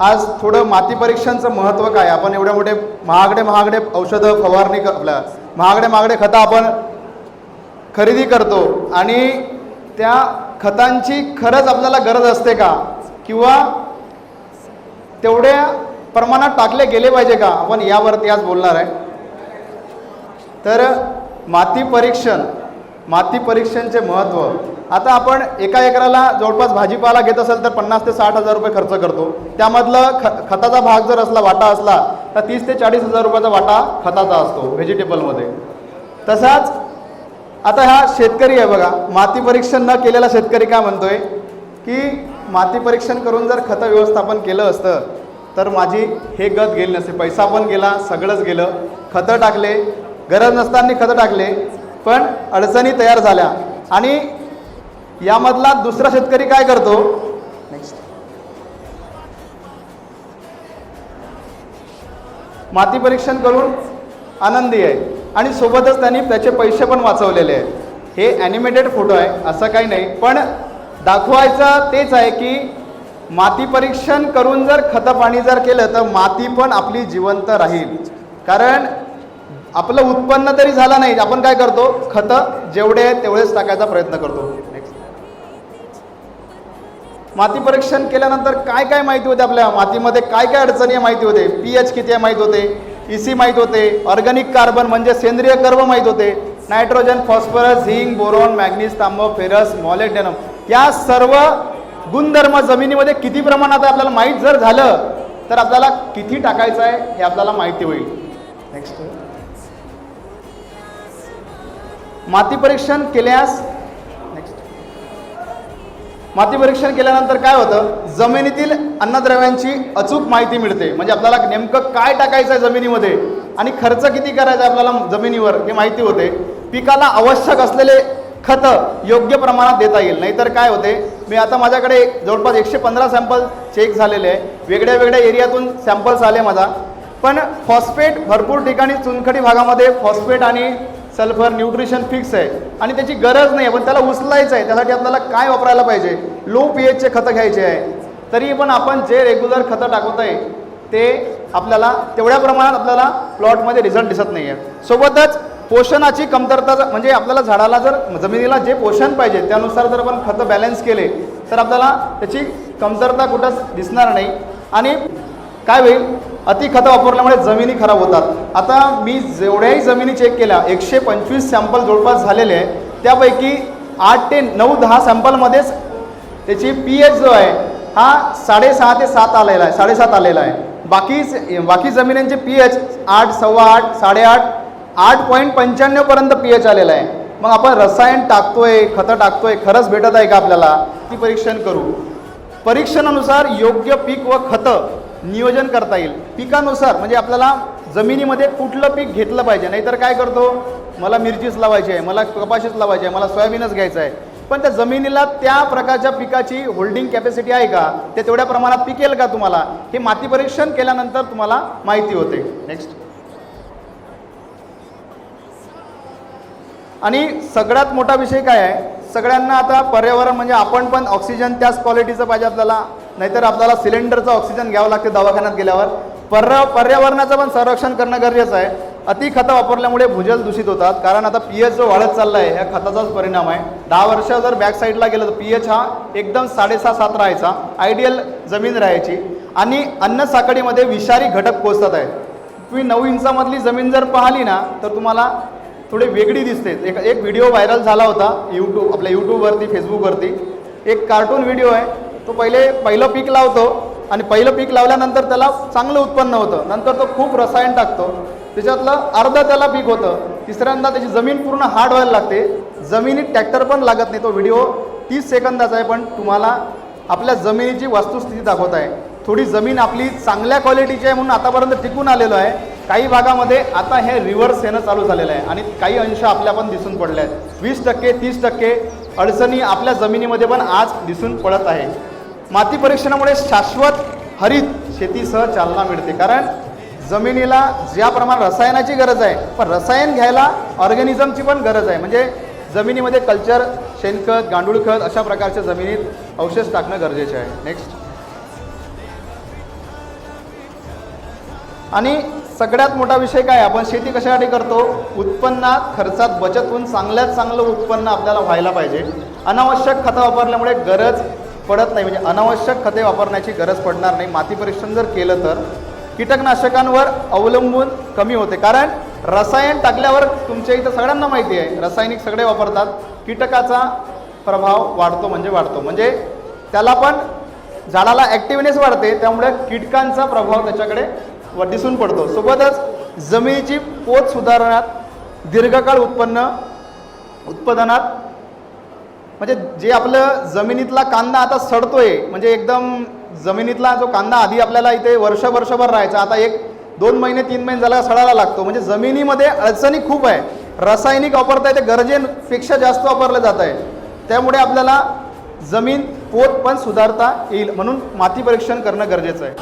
आज थोडं माती परीक्षणचं महत्त्व काय? आपण एवढे मोठे महागडे महागडे औषधं फवारणी आपल्या महागडे महागडे खतं आपण खरेदी करतो आणि त्या खतांची खरंच आपल्याला गरज असते का? किंवा तेवढ्या प्रमाणात टाकले गेले पाहिजे का? आपण यावरती आज बोलणार आहे. तर माती परीक्षण माती परीक्षणचे महत्त्व आता आपण एका एकराला जवळपास भाजीपाला घेत असेल तर पन्नास ते साठ हजार रुपये खर्च करतो. त्यामधलं ख खताचा भाग जर असला वाटा असला तर तीस ते चाळीस हजार रुपयाचा वाटा खताचा असतो व्हेजिटेबलमध्ये. तसाच आता हा शेतकरी आहे बघा. माती परीक्षण न केलेला शेतकरी काय म्हणतोय? की माती परीक्षण करून जर खतं व्यवस्थापन केलं असतं तर माझी हे गत गेली नसते. पैसा पण गेला सगळंच गेलं. खतं टाकले. गरज नसताना खतं टाकले. पण अडचणी तयार झाल्या. आणि यामधला दुसरा शेतकरी काय करतो? माती परीक्षण करून आनंदी आहे. आणि सोबतच त्यांनी त्याचे पैसे पण वाचवलेले आहेत. हे ॲनिमेटेड फोटो आहे असं काही नाही. पण दाखवायचं तेच आहे की माती परीक्षण करून जर खतं पाणी जर केलं तर माती पण आपली जिवंत राहील. कारण आपलं उत्पन्न तरी झालं नाही आपण काय करतो? खतं जेवढे आहेत तेवढेच टाकायचा प्रयत्न करतो. नेक्स्ट माती परीक्षण केल्यानंतर काय काय माहिती होते आपल्या? मातीमध्ये काय काय अडचणी आहे माहिती होते? पी एच किती आहे माहीत होते? ई सी माहीत होते. ऑर्गॅनिक कार्बन म्हणजे सेंद्रिय कर्व माहीत होते. Nitrogen phosphorus zinc boron manganese तांब फेरस मॉलेडेनम या सर्व गुणधर्म जमिनीमध्ये किती प्रमाणात आपल्याला माहीत जर झालं तर आपल्याला किती टाकायचं आहे हे आपल्याला माहिती होईल. नेक्स्ट माती परीक्षण केल्यास नेक्स्ट माती परीक्षण केल्यानंतर काय होतं? जमिनीतील अन्नद्रव्यांची अचूक माहिती मिळते. म्हणजे आपल्याला नेमकं काय टाकायचं आहे जमिनीमध्ये? आणि खर्च किती करायचा आहे आपल्याला जमिनीवर? हे माहिती होते. पिकाला आवश्यक असलेले खतं योग्य प्रमाणात देता येईल. नाहीतर काय होते? मी आता माझ्याकडे जवळपास एकशे पंधरा सॅम्पल चेक झालेले आहे. वेगळ्या वेगळ्या एरियातून सॅम्पल्स आले माझा. पण फॉस्फेट भरपूर ठिकाणी चुनखडी भागामध्ये फॉस्फेट आणि सल्फर न्यूट्रिशन फिक्स आहे. आणि त्याची गरज नाही आहे पण त्याला उचलायचं आहे. त्यासाठी आपल्याला काय वापरायला पाहिजे? लो पी एचचे खतं घ्यायचे आहे. तरी पण आपण जे रेग्युलर खतं टाकत आहे ते आपल्याला तेवढ्या प्रमाणात आपल्याला प्लॉटमध्ये रिझल्ट दिसत नाही आहे सोबतच पोषणाची कमतरता म्हणजे आपल्याला झाडाला जर जमिनीला जे पोषण पाहिजे त्यानुसार जर आपण खतं बॅलन्स केले तर आपल्याला त्याची कमतरता कुठंच दिसणार नाही. आणि काय होईल? अति खतं वापरल्यामुळे जमिनी खराब होतात. आता मी जेवढ्याही जमिनी चेक केल्या एकशे पंचवीस सॅम्पल जवळपास झालेले आहे त्यापैकी आठ ते नऊ दहा सॅम्पलमध्येच त्याची पी एच जो आहे हा साडेसहा ते सात आलेला आहे साडेसात आलेला आहे. बाकी बाकी जमिनींचे पी एच आठ सव्वा आठ साडेआठ आठ पॉईंट पंच्याण्णवपर्यंत पी एच आलेला आहे. मग आपण रसायन टाकतोय खतं टाकतोय खरंच भेटत आहे का आपल्याला? ती परीक्षण करू. परीक्षणानुसार योग्य पीक व खतं नियोजन करता येईल. पिकानुसार म्हणजे आपल्याला जमिनीमध्ये कुठलं पीक घेतलं पाहिजे नाहीतर काय करतो? मला मिरचीच लावायची आहे मला कपाशीच लावायची आहे मला सोयाबीनच घ्यायचं आहे. पण त्या जमिनीला त्या प्रकारच्या पिकाची होल्डिंग कॅपॅसिटी आहे का? ते तेवढ्या प्रमाणात पिकेल का तुम्हाला? हे माती परीक्षण केल्यानंतर तुम्हाला माहिती होते. नेक्स्ट आणि सगळ्यात मोठा विषय काय आहे? सगळ्यांना आता पर्यावरण म्हणजे आपण पण ऑक्सिजन त्याच क्वालिटीचं पाहिजे आपल्याला. नाहीतर आपल्याला सिलेंडरचं ऑक्सिजन घ्यावं लागते दवाखान्यात गेल्यावर. पर्या पर्यावरणाचं पण संरक्षण करणं गरजेचं आहे. अति खतं वापरल्यामुळे भूजल दूषित होतात. कारण आता पी एच जो वाढत चालला आहे ह्या खताचाच परिणाम आहे. दहा वर्ष जर बॅक साईडला गेलं तर पी एच हा एकदम साडेसहा सात राहायचा. आयडियल जमीन राहायची. आणि अन्न साखळीमध्ये विषारी घटक पोचतात आहे तुम्ही नऊ इंचामधली जमीन जर पाहिली ना तर तुम्हाला थोडी वेगळी दिसते. एक एक व्हिडिओ व्हायरल झाला होता यूट्यूब आपल्या यूट्यूबवरती फेसबुकवरती एक कार्टून व्हिडिओ आहे. तो पहिले पहिलं पीक लावतो आणि पहिलं पीक लावल्यानंतर त्याला चांगलं उत्पन्न होतं. नंतर तो खूप रसायन टाकतो. त्याच्यातलं अर्धं त्याला पीक होतं. तिसऱ्यांदा त्याची जमीन पूर्ण हार्ड व्हायला लागते. जमिनीत ट्रॅक्टर पण लागत नाही. तो व्हिडिओ तीस सेकंदाचा आहे पण तुम्हाला आपल्या जमिनीची वस्तुस्थिती दाखवत आहे. थोडी जमीन आपली चांगल्या क्वालिटीची आहे म्हणून आतापर्यंत टिकून आलेलो आहे. काही भागामध्ये आता हे रिव्हर्स येणं चालू झालेलं आहे. आणि काही अंश आपल्या पण दिसून पडले आहेत. वीस टक्के तीस टक्के अडचणी आपल्या जमिनीमध्ये पण आज दिसून पडत आहे. माती परीक्षणामुळे शाश्वत हरित शेतीसह चालना मिळते. कारण जमिनीला ज्या प्रमाणात रसायनाची गरज आहे पण रसायन घ्यायला ऑर्गॅनिझमची पण गरज आहे. म्हणजे जमिनीमध्ये कल्चर शेणखत गांडूळ खत अशा प्रकारच्या जमिनीत अवशेष टाकणं गरजेचे आहे. नेक्स्ट आणि सगळ्यात मोठा विषय काय? आपण शेती कशासाठी करतो? उत्पन्नात खर्चात बचत होऊन चांगल्यात चांगलं उत्पन्न आपल्याला व्हायला पाहिजे. अनावश्यक खतं वापरल्यामुळे गरज पडत नाही. म्हणजे अनावश्यक खते वापरण्याची गरज पडणार नाही. माती परीक्षण जर केलं तर कीटकनाशकांवर अवलंबून कमी होते. कारण रसायन टाकल्यावर तुमच्या इथं सगळ्यांना माहिती आहे. रासायनिक सगळे वापरतात. कीटकाचा प्रभाव वाढतो म्हणजे वाढतो. म्हणजे त्याला पण झाडाला ॲक्टिव्हनेस वाढते. त्यामुळे कीटकांचा प्रभाव त्याच्याकडे व दिसून पडतो. सोबतच जमिनीची पोत सुधारण्यात दीर्घकाळ उत्पन्न उत्पादनात म्हणजे जे आपलं जमिनीतला कांदा आता सडतोय म्हणजे एकदम जमिनीतला जो कांदा आधी आपल्याला इथे वर्ष वर्षभर राहायचा आता एक दोन महिने तीन महिने झाला सडायला लागतो. म्हणजे जमिनीमध्ये अडचणी खूप आहे. रासायनिक वापरता येते गरजेपेक्षा जास्त वापरलं जात आहे. त्यामुळे आपल्याला जमीन पोत पण सुधारता येईल म्हणून माती परीक्षण करणं गरजेचं आहे.